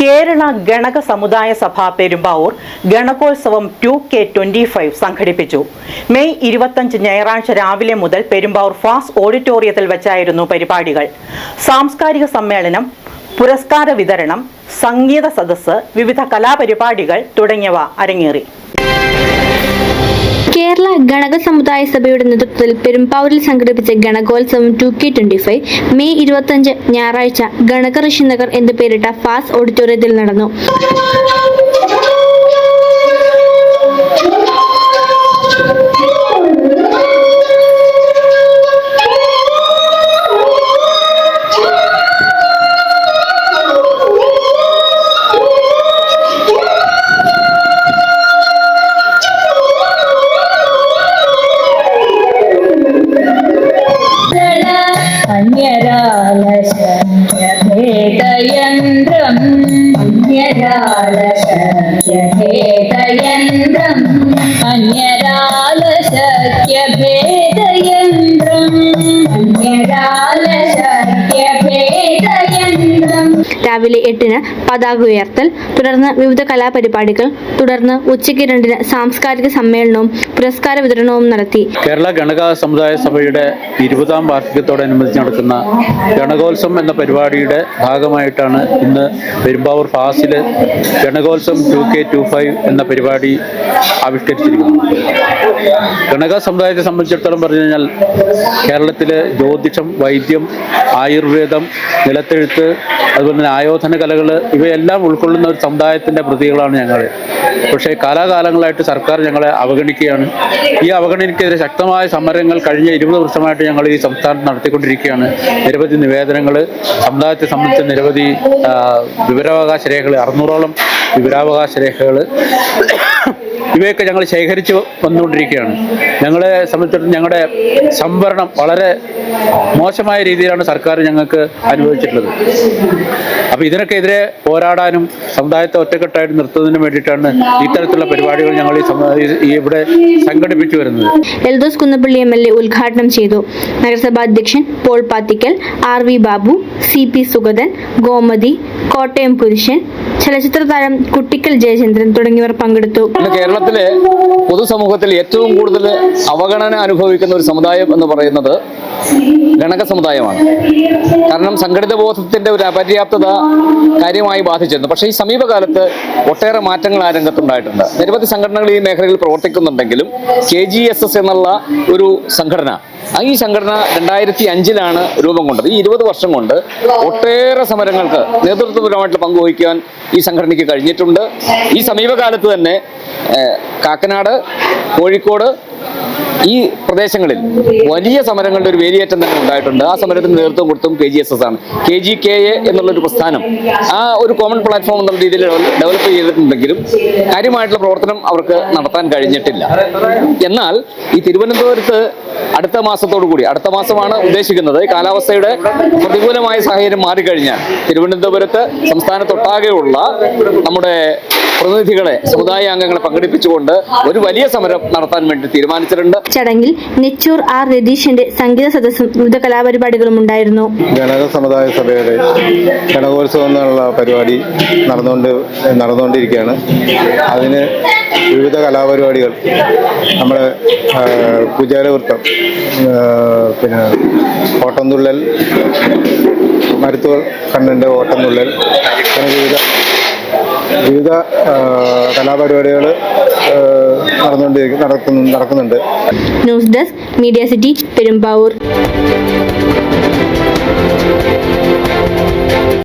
Kerala Ganaka Samudaya Sabha Perumbavoor Ganakotsavam two K twenty five സംഘടിപ്പിച്ചു. May ഇരുപത്തഞ്ച് ഞായറാഴ്ച രാവിലെ മുതൽ പെരുമ്പാവൂർ ഫാസ് ഓഡിറ്റോറിയത്തിൽ വെച്ചായിരുന്നു പരിപാടികൾ. സാംസ്കാരിക സമ്മേളനം പുരസ്കാര വിതരണം സംഗീത സദസ്സ് വിവിധ കലാപരിപാടികൾ തുടങ്ങിയവ അരങ്ങേറി. കേരള ഗണക സമുദായ സഭയുടെ നേതൃത്വത്തിൽ പെരുമ്പാവൂരിൽ സംഘടിപ്പിച്ച Ganakotsavam two K twenty five May ഇരുപത്തഞ്ച് ഞായറാഴ്ച ഗണക ഋഷി നഗർ എന്ന് പേരിട്ട ഫാസ് ഓഡിറ്റോറിയത്തിൽ നടന്നു. അന്യരാലശയഭേദയന്ത്രം അന്യരാലശയഭേദയന്ത്രം അന്യരാലശക്യഭേദയന്ത്രം രാവിലെ എട്ടിന് പതാക ഉയർത്തൽ തുടർന്ന് വിവിധ കലാപരിപാടികൾ തുടർന്ന് ഉച്ചയ്ക്ക് രണ്ടിന് സാംസ്കാരിക സമ്മേളനവും പുരസ്കാര വിതരണവും നടത്തി. കേരള ഗണക സമുദായ സഭയുടെ ഇരുപതാം വാർഷികത്തോടനുബന്ധിച്ച് നടക്കുന്ന ഗണകോത്സവം എന്ന പരിപാടിയുടെ ഭാഗമായിട്ടാണ് ഇന്ന് Perumbavoor Fazil Ganakotsavam two K two five എന്ന പരിപാടി ആവിഷ്കരിച്ചിരിക്കുന്നത്. ഗണക സമുദായത്തെ സംബന്ധിച്ചിടത്തോളം പറഞ്ഞു കഴിഞ്ഞാൽ കേരളത്തിലെ ജ്യോതിഷം വൈദ്യം ആയുർവേദം നിലത്തെഴുത്ത് അതുപോലെ തന്നെ ആയോധന കലകൾ ഇവയെല്ലാം ഉൾക്കൊള്ളുന്ന ഒരു സമുദായത്തിന്റെ പ്രതികളാണ് ഞങ്ങൾ പക്ഷേ കാലാകാലങ്ങളായിട്ട് സർക്കാർ ഞങ്ങളെ അവഗണിക്കുകയാണ്. ഈ അവഗണനയ്ക്കെതിരെ ശക്തമായ സമരങ്ങൾ കഴിഞ്ഞ ഇരുപത് വർഷമായിട്ട് ഞങ്ങൾ ഈ സംസ്ഥാനത്ത് നടത്തിക്കൊണ്ടിരിക്കുകയാണ്. നിരവധി നിവേദനങ്ങൾ സമുദായത്തെ സംബന്ധിച്ച നിരവധി വിവരാവകാശ രേഖകൾ അറുന്നൂറോളം വിവരാവകാശ രേഖകൾ ഇവയൊക്കെ ഞങ്ങൾ ശേഖരിച്ച് വന്നുകൊണ്ടിരിക്കുകയാണ്. ഞങ്ങളെ സംബന്ധിച്ചിടത്തോളം ഞങ്ങളുടെ സംവരണം വളരെ മോശമായ രീതിയിലാണ് സർക്കാർ ഞങ്ങൾക്ക് അനുഭവിച്ചിട്ടുള്ളത് അപ്പോൾ ഇതിനൊക്കെതിരെ പോരാടാനും സമുദായത്തെ ഒറ്റക്കെട്ടായിട്ട് നിർത്തുന്നതിന് വേണ്ടിയിട്ടാണ് ഇത്തരത്തിലുള്ള പരിപാടികൾ ഞങ്ങൾ ഈ സമുദായ ഈ- ഈ ഇവിടെ സംഘടിപ്പിച്ചു വരുന്നത്. Eldhose Kunnappally M L A ഉദ്ഘാടനം ചെയ്തു. നഗരസഭാ അധ്യക്ഷൻ Paul Pathikkal R V Babu C P Sugathan Gomathi Kottayam Purushan ചലച്ചിത്ര താരം കുട്ടിക്കൽ ജയചന്ദ്രൻ തുടങ്ങിയവർ പങ്കെടുത്തു. കേരളത്തിലെ പൊതുസമൂഹത്തിൽ ഏറ്റവും കൂടുതൽ അവഗണന അനുഭവിക്കുന്ന ഒരു സമുദായം എന്ന് പറയുന്നത് ഗണക സമുദായമാണ്. കാരണം സംഘടിത ബോധത്തിന്റെ ഒരു അപര്യാപ്തത കാര്യമായി ബാധിച്ചിരുന്നു. പക്ഷേ ഈ സമീപകാലത്ത് ഒട്ടേറെ മാറ്റങ്ങൾ ആ രംഗത്തുണ്ടായിട്ടുണ്ട്. നിരവധി സംഘടനകൾ ഈ മേഖലയിൽ പ്രവർത്തിക്കുന്നുണ്ടെങ്കിലും കെ ജി എസ് എസ് എന്നുള്ള ഒരു സംഘടന ഈ സംഘടന രണ്ടായിരത്തി അഞ്ചിലാണ് രൂപം കൊണ്ടത്. ഈ ഇരുപത് വർഷം കൊണ്ട് ഒട്ടേറെ സമരങ്ങൾക്ക് നേതൃത്വപരമായിട്ട് പങ്കുവഹിക്കാൻ ഈ സംഘടനയ്ക്ക് കഴിഞ്ഞിട്ടുണ്ട്. ഈ സമീപകാലത്ത് തന്നെ കാക്കനാട് കോഴിക്കോട് ഈ പ്രദേശങ്ങളിൽ വലിയ സമരങ്ങളുടെ ഒരു വേലിയേറ്റം തന്നെ ഉണ്ടായിട്ടുണ്ട്. ആ സമരത്തിന് നേതൃത്വം കൊടുത്തും കെ ജി എസ് എസ് ആണ്. കെ ജി കെ എ എന്നുള്ളൊരു പ്രസ്ഥാനം ആ ഒരു കോമൺ പ്ലാറ്റ്ഫോം എന്നുള്ള രീതിയിൽ ഡെവലപ്പ് ചെയ്തിട്ടുണ്ടെങ്കിലും കാര്യമായിട്ടുള്ള പ്രവർത്തനം അവർക്ക് നടത്താൻ കഴിഞ്ഞിട്ടില്ല. എന്നാൽ ഈ തിരുവനന്തപുരത്ത് അടുത്ത മാസത്തോടു കൂടി അടുത്ത മാസമാണ് ഉദ്ദേശിക്കുന്നത് കാലാവസ്ഥയുടെ പ്രതികൂലമായ സാഹചര്യം മാറിക്കഴിഞ്ഞാൽ തിരുവനന്തപുരത്ത് സംസ്ഥാനത്തൊട്ടാകെയുള്ള നമ്മുടെ പ്രതിനിധികളെ സമുദായ അംഗങ്ങളെ പങ്കെടുപ്പിച്ചുകൊണ്ട് ഒരു വലിയ സമരം നടത്താൻ വേണ്ടി തീരുമാനിച്ചിട്ടുണ്ട്. ചടങ്ങിൽ നെച്ചൂർ ആർ രതീഷിന്റെ സംഗീത സദസ്സും വിവിധ കലാപരിപാടികളും ഉണ്ടായിരുന്നു. ഗണക സമുദായ സഭയുടെ ഗണകോത്സവം എന്നുള്ള പരിപാടി നടന്നുകൊണ്ട് നടന്നുകൊണ്ടിരിക്കുകയാണ്. അതിന് വിവിധ കലാപരിപാടികൾ നമ്മുടെ പൂജാരവൃത്തം കുചേലവൃത്തം പിന്നെ ഓട്ടംതുള്ളൽ മരുത്തുകൾ കണ്ണന്റെ ഓട്ടംതുള്ളൽ അങ്ങനെ വിവിധ വിവിധ കലാപരിപാടികൾ നടന്നുകൊണ്ടിരിക്കും നടക്കുന്നുണ്ട്. News desk media city Perumbavoor.